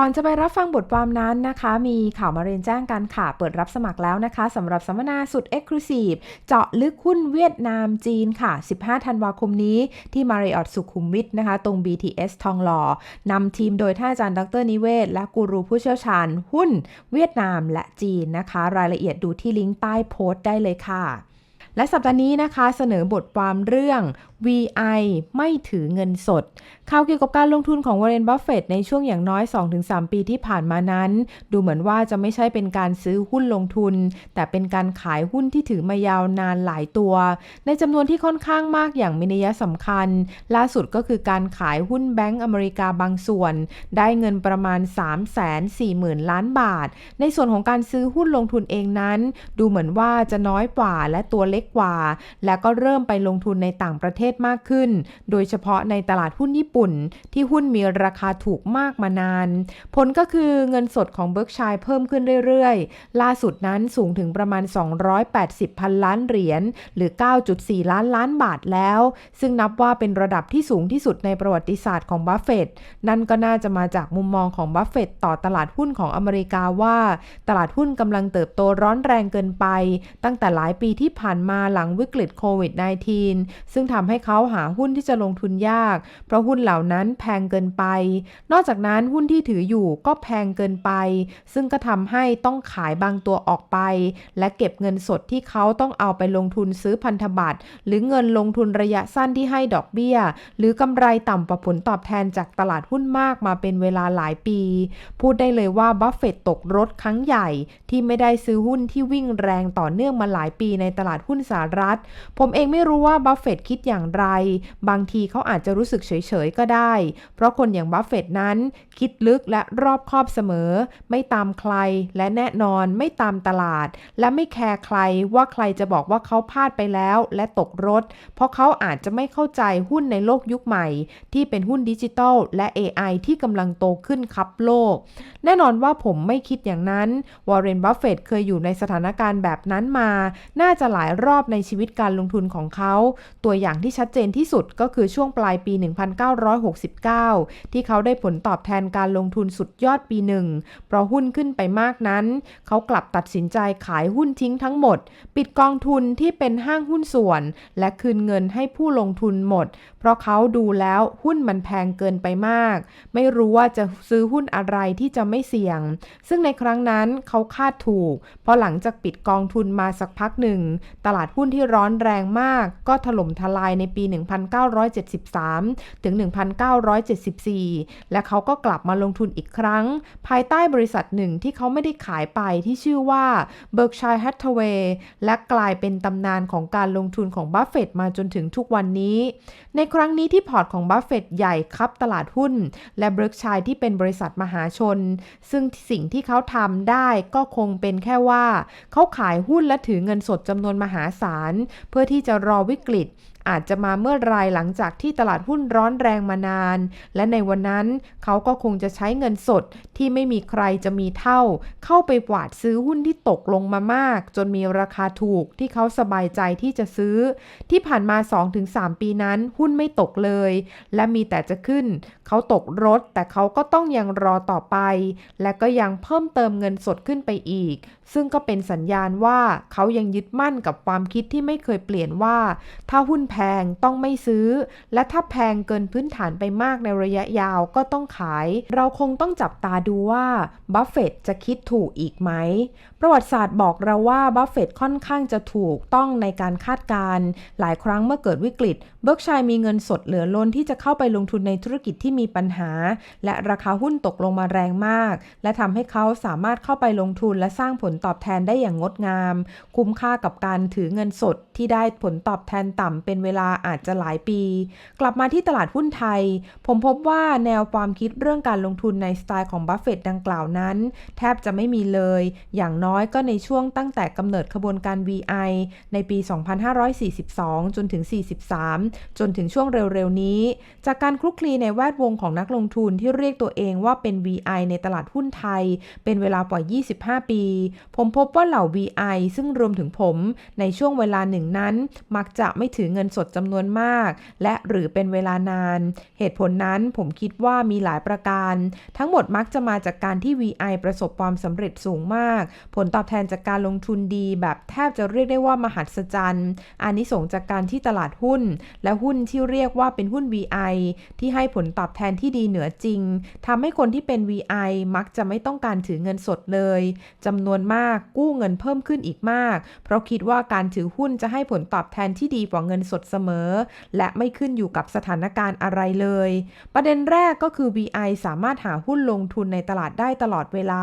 ก่อนจะไปรับฟังบทความนั้นนะคะ มีข่าวมาเรียนแจ้งกันค่ะ เปิดรับสมัครแล้วนะคะสำหรับสัมมนาสุด Exclusive เจาะลึกหุ้นเวียดนามจีนค่ะ 15 ธันวาคมนี้ที่มาริออตสุขุมวิทนะคะ ตรง BTS ทองหล่อนำทีมโดยท่านอาจารย์ดรนิเวศ และกูรูผู้เชี่ยวชาญ หุ้นเวียดนามและจีนนะคะ รายละเอียดดูที่ลิงก์ใต้โพสต์ได้เลยค่ะและสัปดาห์นี้นะคะเสนอบทความเรื่อง VI ไม่ถือเงินสด ข่าวเกี่ยวกับการลงทุนของวอร์เรน บัฟเฟตในช่วงอย่างน้อย 2-3 ปีที่ผ่านมานั้น ดูเหมือนว่าจะไม่ใช่เป็นการซื้อหุ้นลงทุน แต่เป็นการขายหุ้นที่ถือมายาวนานหลายตัว ในจำนวนที่ค่อนข้างมากอย่างมีนัยสำคัญ ล่าสุดก็คือการขายหุ้นแบงก์อเมริกาบางส่วน ได้เงินประมาณ 340,000 ล้านบาท ในส่วนของการซื้อหุ้นลงทุนเองนั้น ดูเหมือนว่าจะน้อยกว่าและตัวเล็กกว่า และก็เริ่มไปลงทุนในต่างประเทศมากขึ้น โดยเฉพาะในตลาดหุ้นญี่ปุ่น ที่หุ้นมีราคาถูกมากมานาน ผลก็คือเงินสดของเบิร์กชัยเพิ่มขึ้นเรื่อยๆ ล่าสุดนั้นสูงถึงประมาณ 280 พันล้านเหรียญหรือ 9.4 ล้านล้านบาทแล้ว ซึ่งนับว่าเป็นระดับที่สูงที่สุดในประวัติศาสตร์ของบัฟเฟตนั่นก็น่าจะมาจากมุมมองของบัฟเฟตต่อตลาดหุ้นของอเมริกาว่า ตลาดหุ้นกำลังเติบโตร้อนแรงเกินไป ตั้งแต่หลายปีที่ผ่านมาหลังวิกฤตโควิด -19 ซึ่งทำให้เขาหาหุ้นที่จะลงทุนยาก เพราะหุ้นเหล่านั้นแพงเกินไป นอกจากนั้นหุ้นที่ถืออยู่ก็แพงเกินไป ซึ่งก็ทำให้ต้องขายบางตัวออกไป และเก็บเงินสดที่เขาต้องเอาไปลงทุนซื้อพันธบัตรหรือเงินลงทุนระยะสั้นที่ให้ดอกเบี้ย หรือกำไรต่ำกว่าผลตอบแทนจากตลาดหุ้นมากมาเป็นเวลาหลายปี พูดได้เลยว่าบัฟเฟตตกรถครั้งใหญ่ที่ไม่ได้ซื้อหุ้นที่วิ่งแรงต่อเนื่องมาหลายปีในตลาดหุ้นสหรัฐ ผมเองไม่รู้ว่าบัฟเฟตคิดอย่างไร บางทีเขาอาจจะรู้สึกเฉยๆก็ได้ เพราะคนอย่างบัฟเฟตนั้น คิดลึกและรอบคอบเสมอ ไม่ตามใครและแน่นอนไม่ตามตลาด และไม่แคร์ใครว่าใครจะบอกว่าเขาพลาดไปแล้วและตกรถ เพราะเขาอาจจะไม่เข้าใจหุ้นในโลกยุคใหม่ ที่เป็นหุ้นดิจิทัลและ AI ที่กำลังโตขึ้นครับโลก แน่นอนว่าผมไม่คิดอย่างนั้น วอร์เรน บัฟเฟตเคยอยู่ในสถานการณ์แบบนั้นมา น่าจะหลายรอบในชีวิตการลงทุนของเขา ตัวอย่างที่ชัดเจนที่สุดก็คือช่วงปลายปี 1969 ที่เขาได้ผลตอบแทนการลงทุนสุดยอดปีหนึ่ง เพราะหุ้นขึ้นไปมากนั้น เขากลับตัดสินใจขายหุ้นทิ้งทั้งหมด ปิดกองทุนที่เป็นห้างหุ้นส่วน และคืนเงินให้ผู้ลงทุนหมด เพราะเขาดูแล้วหุ้นมันแพงเกินไปมาก ไม่รู้ว่าจะซื้อหุ้นอะไรที่จะไม่เสี่ยง ซึ่งในครั้งนั้นเขาคาดถูก เพราะหลังจากปิดกองทุนมาสักพักหนึ่ง ตลาดหุ้นที่ร้อนแรงมาก ก็ถล่มทลายในปี 1973 ถึง 1974 และเขาก็กลับมาลงทุนอีกครั้ง ภายใต้บริษัทหนึ่งที่เขาไม่ได้ขายไปที่ชื่อว่า Berkshire Hathaway และกลายเป็นตำนานของการลงทุนของบัฟเฟตมาจนถึงทุกวันนี้ ในครั้งนี้ที่พอร์ตของบัฟเฟตใหญ่ครับตลาดหุ้น และเบิร์กชัยที่เป็นบริษัทมหาชน ซึ่งสิ่งที่เขาทำได้ก็คงเป็นแค่ว่า เขาขายหุ้นและถือเงินสดจำนวนมหาศาล เพื่อที่จะรอวิกฤต อาจจะมาเมื่อรายหลังจากที่ตลาดหุ้นร้อนแรงมานาน และในวันนั้นเขาก็คงจะใช้เงินสดที่ไม่มีใครจะมีเท่า เข้าไปกวาดซื้อหุ้นที่ตกลงมามาก จนมีราคาถูกที่เขาสบายใจที่จะซื้อ ที่ผ่านมา 2-3 ปีนั้นหุ้นไม่ตกเลย และมีแต่จะขึ้น เขาตกรถ แต่เขาก็ต้องยังรอต่อไป และก็ยังเพิ่มเติมเงินสดขึ้นไปอีก ซึ่งก็เป็นสัญญาณว่าเขายังยึดมั่นกับความคิดที่ไม่เคยเปลี่ยนว่า ถ้าหุ้นแพงต้องไม่ซื้อ และถ้าแพงเกินพื้นฐานไปมากในระยะยาวก็ต้องขาย เราคงต้องจับตาดูว่าบัฟเฟตจะคิดถูกอีกไหม ประวัติศาสตร์บอกเราว่าบัฟเฟตค่อนข้างจะถูกต้องในการคาดการณ์หลายครั้งเมื่อเกิดวิกฤต เบิร์กชัยมีเงินสดเหลือล้นที่จะเข้าไปลงทุนในธุรกิจที่มีปัญหา และราคาหุ้นตกลงมาแรงมาก และทำให้เขาสามารถเข้าไปลงทุนและสร้างผลตอบแทนได้อย่างงดงาม คุ้มค่ากับการถือเงินสดที่ได้ผลตอบแทนต่ำเป็นเวลาอาจจะหลายปี กลับมาที่ตลาดหุ้นไทย ผมพบว่าแนวความคิดเรื่องการลงทุนในสไตล์ของบัฟเฟตดังกล่าวนั้น แทบจะไม่มีเลย อย่างน้อยก็ในช่วงตั้งแต่กำเนิดขบวนการ VI ในปี 2542 จนถึง 43 จนถึงช่วงเร็วๆนี้ จากการคลุกคลีในแวดวงของนักลงทุนที่เรียกตัวเองว่าเป็น VI ในตลาดหุ้นไทย เป็นเวลากว่า 25 ปี ผมพบว่าเหล่า VI ซึ่งรวมถึงผม ในช่วงเวลาหนึ่งนั้น มักจะไม่ถือเงินสดจำนวนมาก และหรือเป็นเวลานาน เหตุผลนั้นผมคิดว่ามีหลายประการ ทั้งหมดมักจะมาจากการที่ VI ประสบความสำเร็จสูงมาก ผลตอบแทนจากการลงทุนดีแบบแทบจะเรียกได้ว่ามหัศจรรย์อานิสงส์จากการที่ตลาดหุ้น และหุ้นที่เรียกว่าเป็นหุ้น VI ที่ให้ผลตอบแทนที่ดีเหนือจริงทำให้คนที่เป็น VI มักจะไม่ต้องการถือเงินสดเลยจำนวนมากกู้เงินเพิ่มขึ้นอีกมาก เพราะคิดว่าการถือหุ้นจะให้ผลตอบแทนที่ดีกว่าเงินสดเสมอ และไม่ขึ้นอยู่กับสถานการณ์อะไรเลย ประเด็นแรกก็คือ VI สามารถหาหุ้นลงทุนในตลาดได้ตลอดเวลา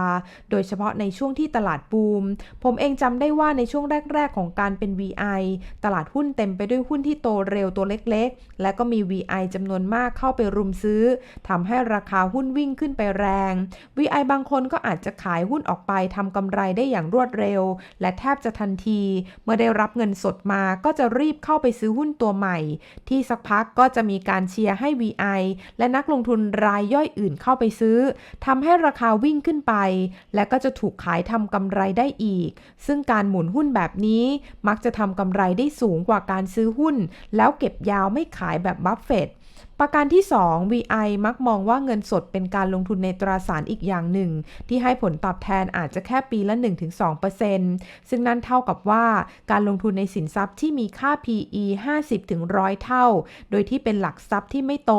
โดยเฉพาะในช่วงที่ตลาดบูม ผมเองจำได้ว่าในช่วงแรก ๆ ของการเป็น VI ตลาดหุ้นเต็มไปด้วยหุ้นที่โตเร็วตัวเล็กๆ และก็มี VI จำนวนมากเข้าไปรุมซื้อทำให้ราคาหุ้นวิ่งขึ้นไปแรง VI บางคนก็อาจจะขายหุ้นออกไปทำกำไรได้อย่างรวดเร็ว และแทบจะทันที เมื่อได้รับเงินสดมาก็จะรีบเข้าไปซื้อหุ้น้นตัวใหม่ ที่สักพักก็จะมีการเชียร์ให้ VI และนักลงทุนรายย่อยอื่นเข้าไปซื้อทำให้ราคาวิ่งขึ้นไป และก็จะถูกขายทำกำไรได้อีก ซึ่งการหมุนหุ้นแบบนี้มักจะทำกำไรได้สูงกว่าการซื้อหุ้น แล้วเก็บยาวไม่ขายแบบบัฟเฟตต์ ประการที่ 2 VI มักมองว่าเงินสดเป็นการลงทุนในตราสารอีกอย่างหนึ่ง ที่ให้ผลตอบแทนอาจจะแค่ปีละ 1-2%ซึ่งนั่นเท่ากับว่าการลงทุนในสินทรัพย์ที่มีค่า PE 50-100 เท่า โดยที่เป็นหลักทรัพย์ที่ไม่โต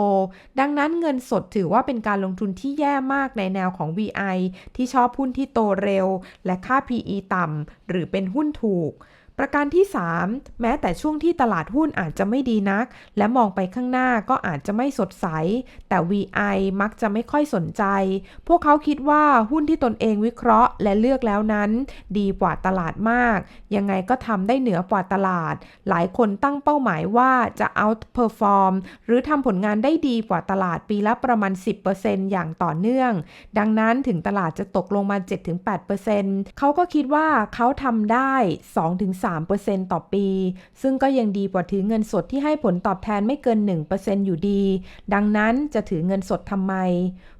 ดังนั้นเงินสดถือว่าเป็นการลงทุนที่แย่มากในแนวของ VI ที่ชอบหุ้นที่โตเร็ว และค่า PE ต่ำหรือเป็นหุ้นถูก ประการที่ 3 แม้แต่ช่วงที่ตลาดหุ้นอาจจะไม่ดีนัก และมองไปข้างหน้าก็อาจจะไม่สดใส แต่ VI มักจะไม่ค่อยสนใจ พวกเขาคิดว่าหุ้นที่ตนเองวิเคราะห์และเลือกแล้วนั้น ดีกว่าตลาดมาก ยังไงก็ทำได้เหนือกว่าตลาด หลายคนตั้งเป้าหมายว่าจะ outperform หรือทำผลงานได้ดีกว่าตลาดปีละประมาณ 10%อย่างต่อเนื่อง ดังนั้นถึงตลาดจะตกลงมา 7-8%เขาก็คิดว่าเขาทำได้ 2-3 3%ต่อปี ซึ่งก็ยังดีกว่าถือเงินสดที่ให้ผลตอบแทนไม่เกิน 1%อยู่ดี ดังนั้นจะถือเงินสดทำไม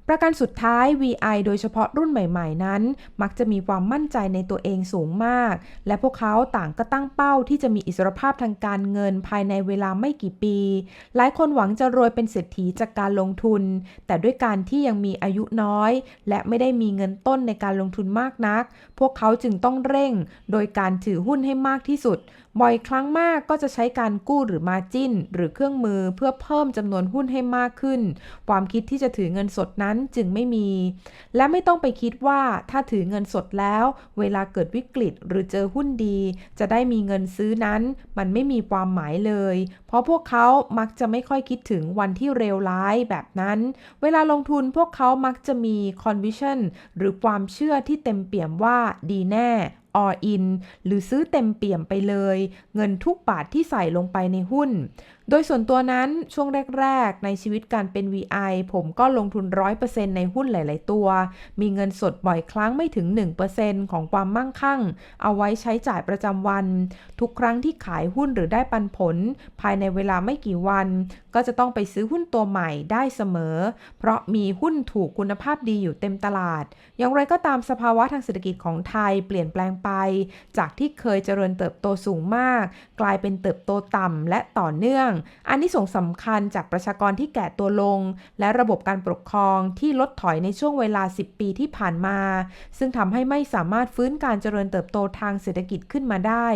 ประการสุดท้าย VI โดยเฉพาะรุ่นใหม่ๆนั้น มักจะมีความมั่นใจในตัวเองสูงมาก และพวกเขาต่างก็ตั้งเป้าที่จะมีอิสรภาพทางการเงินภายในเวลาไม่กี่ปี หลายคนหวังจะรวยเป็นเศรษฐีจากการลงทุน แต่ด้วยการที่ยังมีอายุน้อย และไม่ได้มีเงินต้นในการลงทุนมากนัก พวกเขาจึงต้องเร่ง โดยการถือหุ้นให้มากที่สุด บ่อยครั้งมากก็จะใช้การกู้หรือมาจิ้น หรือเครื่องมือเพื่อเพิ่มจำนวนหุ้นให้มากขึ้น ความคิดที่จะถือเงินสดนั้นจึงไม่มี และไม่ต้องไปคิดว่าถ้าถือเงินสดแล้ว เวลาเกิดวิกฤตหรือเจอหุ้นดี จะได้มีเงินซื้อนั้น มันไม่มีความหมายเลย เพราะพวกเขามักจะไม่ค่อยคิดถึงวันที่เลวร้ายแบบนั้น เวลาลงทุนพวกเขามักจะมี conviction หรือความเชื่อที่เต็มเปี่ยมว่าดีแน่ all in หรือซื้อเต็มเปี่ยมไปเลย เงินทุกบาทที่ใส่ลงไปในหุ้น โดยส่วนตัวนั้นช่วงแรก ๆ ในชีวิตการเป็น VI ผมก็ลงทุน 100%ในหุ้นหลาย ๆ ตัว มีเงินสดบ่อยครั้งไม่ถึง 1%ของความมั่งคั่ง เอาไว้ใช้จ่ายประจำวัน ทุกครั้งที่ขายหุ้นหรือได้ปันผล ภายในเวลาไม่กี่วัน ก็จะต้องไปซื้อหุ้นตัวใหม่ได้เสมอ เพราะมีหุ้นถูกคุณภาพดีอยู่เต็มตลาด อย่างไรก็ตามสภาวะทางเศรษฐกิจของไทยเปลี่ยนแปลงไป จากที่เคยเจริญเติบโตสูงมาก กลายเป็นเติบโตต่ำและต่อเนื่องอันนี้ส่งสำคัญจากประชากรที่แก่ตัวลง และระบบการปกครองที่ลดถอยในช่วงเวลา 10 ปีที่ผ่านมา ซึ่งทำให้ไม่สามารถฟื้นการเจริญเติบโตทางเศรษฐกิจขึ้นมาได้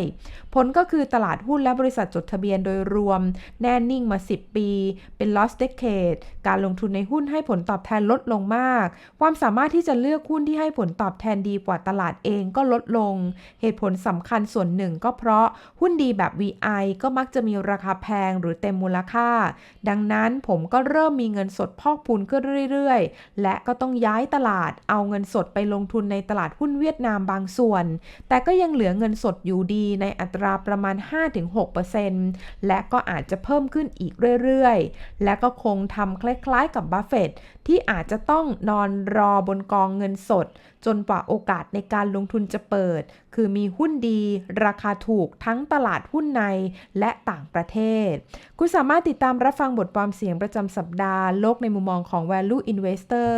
ผลก็คือตลาดหุ้นและบริษัทจดทะเบียนโดยรวม แน่นิ่งมา 10 ปี เป็น lost decade การลงทุนในหุ้นให้ผลตอบแทนลดลงมาก ความสามารถที่จะเลือกหุ้นที่ให้ผลตอบแทนดีกว่าตลาดเองก็ลดลง เหตุผลสำคัญส่วนหนึ่งก็เพราะหุ้นดีแบบ VI ก็มักจะมีราคาแพงหรือเต็มมูลค่า ดังนั้นผมก็เริ่มมีเงินสดพอกพูนขึ้นเรื่อยๆ และก็ต้องย้ายตลาดเอาเงินสดไปลงทุนในตลาดหุ้นเวียดนามบางส่วน แต่ก็ยังเหลือเงินสดอยู่ดีในอัตราประมาณ 5-6%และก็อาจจะเพิ่มขึ้นอีกเรื่อยๆ และก็คงทำคล้ายๆ กับบัฟเฟตที่อาจจะต้องนอนรอบนกองเงินสด จนกว่าโอกาสในการลงทุนจะเปิด คือมีหุ้นดี ราคาถูกทั้งตลาดหุ้นในและต่างประเทศคุณสามารถติดตามรับฟังบทความเสียงประจำสัปดาห์โลกในมุมมองของ Value Investor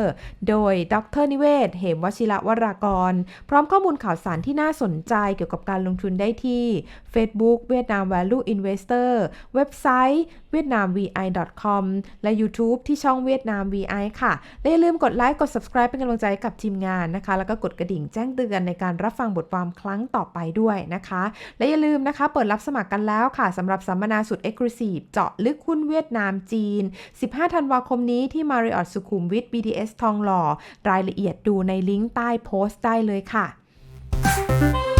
โดยดรนิเวศ เหมวชิระวรากร พร้อมข้อมูลข่าวสารที่น่าสนใจเกี่ยวกับการลงทุนได้ที่ Facebook เวียดนาม Value Investor เว็บไซต์เวียดนาม vi.com และ YouTube ที่ช่องเวียดนาม vi ค่ะ และอย่าลืมกดไลค์กด subscribe เป็นกำลังใจกับทีมงานนะคะ แล้วก็กดกระดิ่งแจ้งเตือนในการรับฟังบทความครั้งต่อไปด้วยนะคะ และอย่าลืมนะคะ เปิดรับสมัครกันแล้วค่ะสำหรับสัมมนาสุด Exclusive เจาะลึกหุ้นเวียดนามจีน 15 ธันวาคมนี้ที่ Marriott สุขุมวิท BTS ทองหล่อ รายละเอียดดูในลิงก์ใต้โพสต์ได้เลยค่ะ